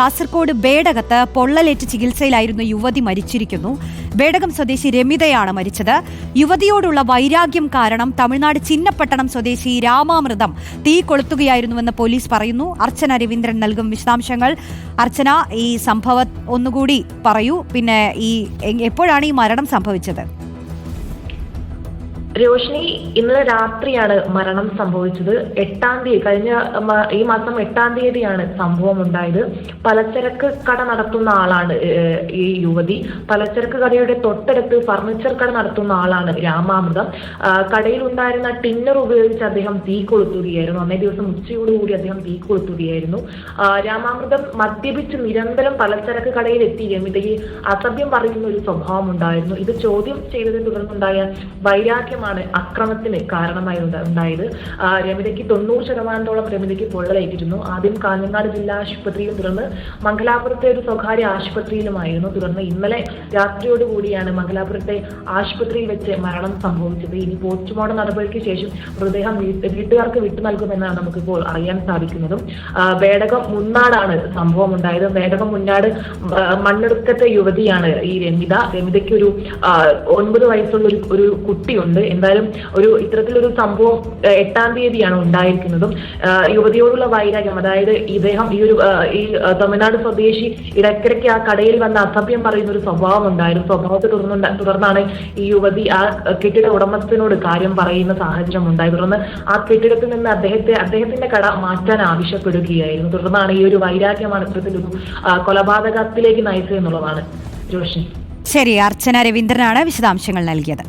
കാസർഗോഡ് ബേടകത്ത് പൊള്ളലേറ്റ് ചികിത്സയിലായിരുന്ന യുവതി മരിച്ചിരിക്കുന്നു. ബേടകം സ്വദേശി രമിതയാണ് മരിച്ചത്. യുവതിയോടുള്ള വൈരാഗ്യം കാരണം തമിഴ്നാട് ചിന്നപ്പട്ടണം സ്വദേശി രാമാമൃതം തീ കൊളുത്തുകയായിരുന്നുവെന്ന് പോലീസ് പറയുന്നു. അർച്ചന രവീന്ദ്രൻ നൽകും വിശദാംശങ്ങൾ. അർച്ചന ഈ സംഭവം ഒന്നുകൂടി പറയൂ. പിന്നെ ഈ എപ്പോഴാണ് ഈ മരണം സംഭവിച്ചത്? രോഷിനി ഇന്നലെ രാത്രിയാണ് മരണം സംഭവിച്ചത്. എട്ടാം തീയതി കഴിഞ്ഞ ഈ മാസം എട്ടാം തീയതിയാണ് സംഭവം ഉണ്ടായത്. പലചരക്ക് കട നടത്തുന്ന ആളാണ് ഈ യുവതി. പലചരക്ക് കടയുടെ തൊട്ടടുത്ത് ഫർണിച്ചർ കട നടത്തുന്ന ആളാണ് രാമാമൃതം. കടയിൽ ഉണ്ടായിരുന്ന ടിന്നർ ഉപയോഗിച്ച് അദ്ദേഹം തീ കൊളുത്തുകയായിരുന്നു. അന്നേ ദിവസം ഉച്ചയോടുകൂടി അദ്ദേഹം തീ കൊളുത്തുകയായിരുന്നു. രാമാമൃതം മദ്യപിച്ച് നിരന്തരം പലചരക്ക് കടയിൽ എത്തി രമിതയെ അസഭ്യം പറയുന്ന ഒരു സ്വഭാവം ഉണ്ടായിരുന്നു. ഇത് ചോദ്യം ചെയ്തതിനെ തുടർന്നുണ്ടായ വൈരാഗ്യമാണ് അക്രമത്തിന് കാരണമായി ഉണ്ട- ഉണ്ടായത്. രമിതയ്ക്ക് തൊണ്ണൂറ് ശതമാനത്തോളം രമിതയ്ക്ക് പൊള്ളലേറ്റിരുന്നു. ആദ്യം കാഞ്ഞങ്ങാട് ജില്ലാ ആശുപത്രിയിലും തുടർന്ന് മംഗലാപുരത്തെ ഒരു സ്വകാര്യ ആശുപത്രിയിലുമായിരുന്നു തുടർന്ന് ഇന്നലെ രാത്രിയോടുകൂടിയാണ് മംഗലാപുരത്തെ ആശുപത്രിയിൽ വെച്ച് മരണം സംഭവിച്ചത്. ഇനി പോസ്റ്റ്മോർട്ടം നടപടിക്ക് ശേഷം മൃതദേഹം വീട്ട് വീട്ടുകാർക്ക് വിട്ടു നൽകുമെന്നാണ് നമുക്കിപ്പോൾ അറിയാൻ സാധിക്കുന്നതും. വേടകം മുന്നാടാണ് സംഭവം ഉണ്ടായത് വേടകം മുന്നാട് മണ്ണെടുക്കത്തെ യുവതിയാണ് ഈ രമിത. രമിതയ്ക്ക് ഒരു ഒൻപത് വയസ്സുള്ള ഒരു കുട്ടിയുണ്ട്. എന്തായാലും ഒരു ഇത്തരത്തിലൊരു സംഭവം എട്ടാം തീയതിയാണ് ഉണ്ടായിരിക്കുന്നതും. യുവതിയോടുള്ള വൈരാഗ്യം അതായത് ഇദ്ദേഹം ഈ ഒരു ഈ തമിഴ്നാട് സ്വദേശി ഇടയ്ക്കിടയ്ക്ക് ആ കടയിൽ വന്ന അസഭ്യം പറയുന്ന ഒരു സ്വഭാവം ഉണ്ടായിരുന്നു. സ്വഭാവത്തെ തുടർന്നുണ്ട തുടർന്നാണ് ഈ യുവതി ആ കെട്ടിട ഉടമസ്ഥനോട് കാര്യം പറയുന്ന സാഹചര്യം ഉണ്ടായി തുടർന്ന് ആ കെട്ടിടത്തിൽ നിന്ന് അദ്ദേഹത്തെ അദ്ദേഹത്തിന്റെ കട മാറ്റാൻ ആവശ്യപ്പെടുകയായിരുന്നു. തുടർന്നാണ് ഈ ഒരു വൈരാഗ്യമാണ് ഇത്തരത്തിലൊരു കൊലപാതകത്തിലേക്ക് നയിച്ചത് എന്നുള്ളതാണ്. ജോഷി ശരി അർച്ചന രവീന്ദ്രനാണ് വിശദാംശങ്ങൾ നൽകിയത്.